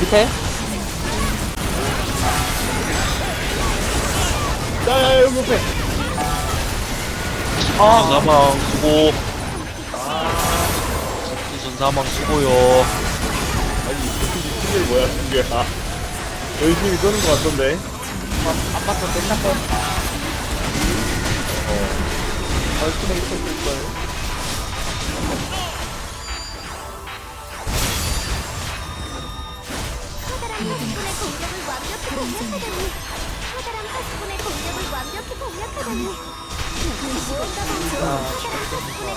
밑에? 야야 여기 옆에. 전사망 수고. 전사망 수고요. 아니 이 친구 뭐야 친구야 열심히 쏘는 거 같던데. 안 맞서 끝났어. 얼큰하게 쏘고 있어요 공략하다니 커다란 파수꾼의 공격을 완벽히 공략하다니. 커다란 파수꾼의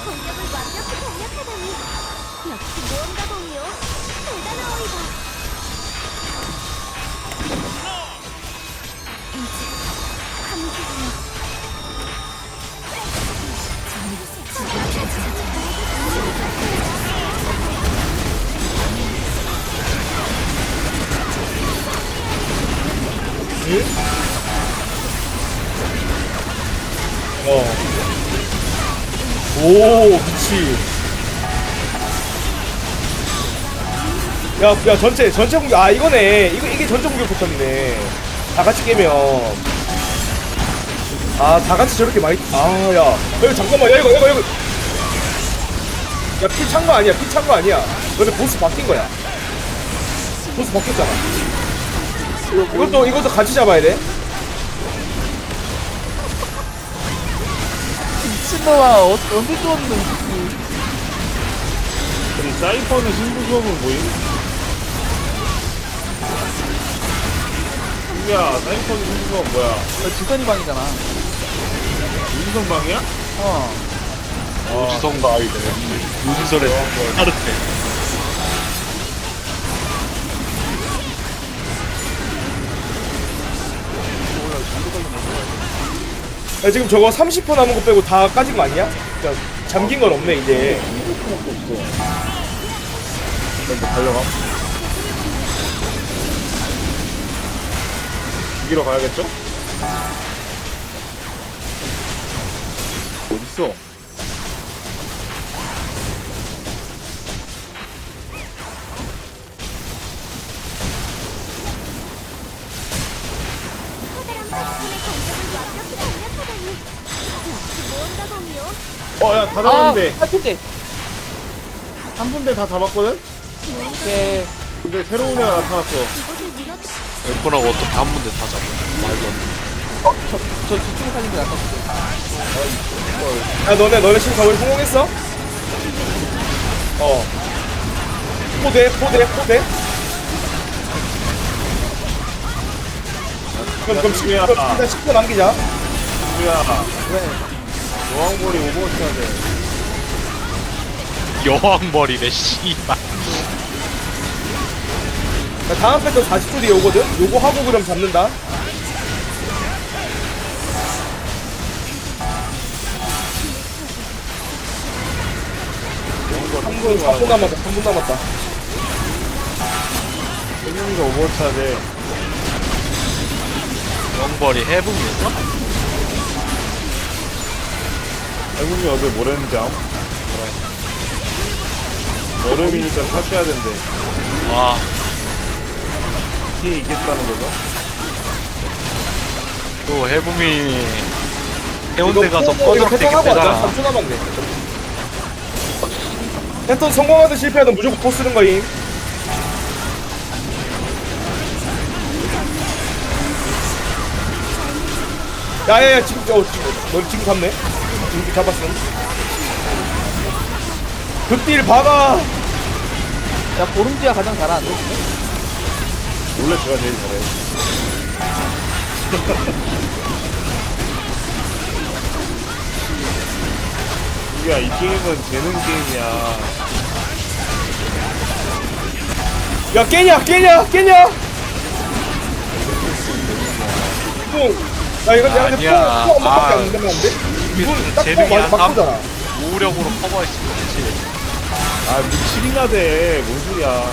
어. 오, 미치. 야, 야, 전체, 전체 공격, 아, 이거네. 이거, 이게 전체 공격 패턴이네. 다 같이 깨면. 아, 다 같이 저렇게 많이, 아, 야. 여기 잠깐만, 야, 이거, 이거, 이거. 야, 피 찬 거 아니야, 피 찬 거 아니야. 너네 보스 바뀐 거야. 보스 바뀌었잖아. 이것도, 이것도 같이 잡아야 돼. 미친놈아 어, 언제 쏘는 우리 사이퍼는 신부 수업은 뭐임? 야, 사이퍼는 신부 수업 뭐야? 지선이 방이잖아 윤성방이야? 어 우지성가 아이들. 우지설에 하르테. 야, 지금 저거 30% 남은 거 빼고 다 까진 거 아니야? 그러니까 잠긴 건 없네 이제. 먼저 달려가. 죽이러 가야겠죠? 어딨어? 어, 야, 다아 잡았는데. 팔콘대 한 군데 다 잡았거든? 오케이 근데 새로운 애가 나타났어. 앨폰하고 어떻게 한 문제 다 잡아. 말도 안 돼. 저 뒤쪽에 살린 게 낫다 야, 너네, 너네 지금 저번에 성공했어? 어. 포대, 포대, 포대. 그럼, 그럼. 그럼 일단 10분 남기자. 야, 그래 여왕벌이 오버워치 하네. 여왕머리래, 씨발. 야, 다음 패턴 40초 뒤에 오거든? 요거 하고 그럼 잡는다. 한 분, 3분 남았다, 3분 남았다. 세명이가 오버워치 하네. 여왕머리 해붕이었어? 할머니 어제 뭘 했는지 암? 여름이니까 사셔야 된대. 와, 티 이겼다는 거죠? 또 해붕이 해운대 가서 이거 꺼져 패턴 하고 하자. 되겠다. 3초 남았네. 패턴 성공하든 실패하든 무조건 포 쓰는 거임. 야야야 지금 어 지금 너 지금 잡네. 지금 잡았음. 극딜 박아. 야 보름지가 가장 잘하는데 원래 제가 제일 잘해. 야, 이 게임은 재능 게임이야. 야 깨냐 깨냐 깨냐. 뿡. 야 이거 내가 이제 아니야. 뿡 한번밖에 아. 안 되는데. 이분 딱뿡 재능이 바꾸잖아. 우력으로 커버했으면 되지. 아, 미치기나 돼. 뭔 소리야.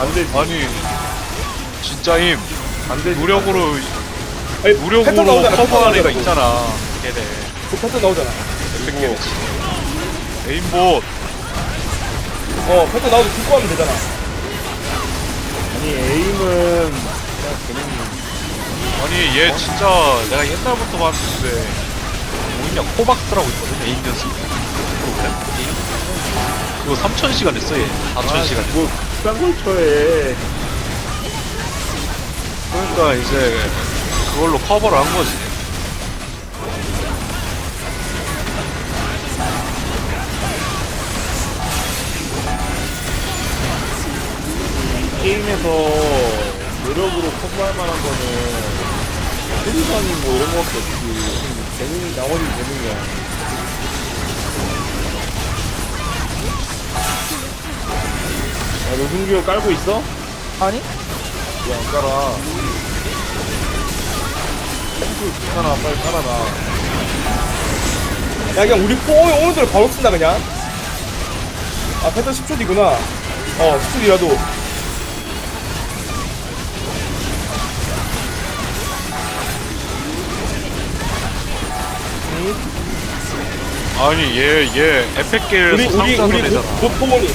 안 되지. 아니, 진짜임. 안 되지. 무력으로, 아니, 패턴 무력으로 나오잖아, 패턴 커버한 애가 나오잖아, 있잖아. 걔네. 그 패턴 나오잖아. 매치. 레인봇. 어 패턴 나오도 듣고 하면 되잖아. 아니, 에임 아니 얘 진짜 내가 옛날부터 봤는데 뭐냐 코박스라고 있거든 애인 연습 프로그램 그거 3,000시간 했어 얘. 4,000시간 했어. 뭐 비싼 걸 쳐해. 그러니까 이제 그걸로 커버를 한 거지. 게임에서 노력으로 커버할 만한 거는 소리선이 뭐 이런 거밖에 없지 재능이 나머지 재능이야. 야 노승규 깔고 있어? 아니? 왜안 깔아. 탱크 괜찮아. 빨리 깔아놔. 야 그냥 우리 포 오늘들 바로 쓴다 그냥. 아 패턴 10초 뒤구나. 어 10초 뒤라도 아니 얘얘 에펙게에서 우리 우리 상자 우리 보내잖아. 못포원이.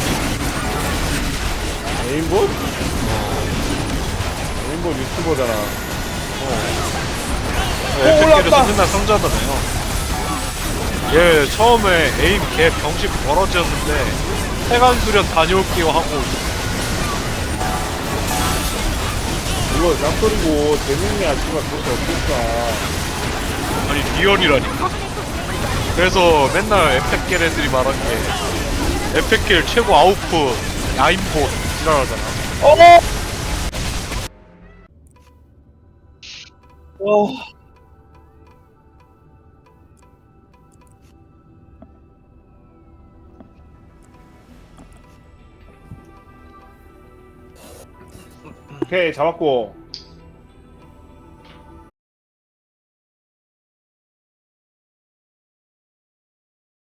레인봇? 레인봇 유튜버잖아. 에펙게에서 올라왔다. 맨날 상자잖아요 얘 처음에 에임 개 병신 벌어졌는데 해관수련 다녀올게요 하고. 이거 납소리고 재능이야 씨발 그렇게 어땠어 아니 리얼이라니까 그래서 맨날 에펙겔 애들이 말한 게 에펙겔 최고 아웃풋 야인봇 지랄하잖아 어! 어. 오케이 잡았고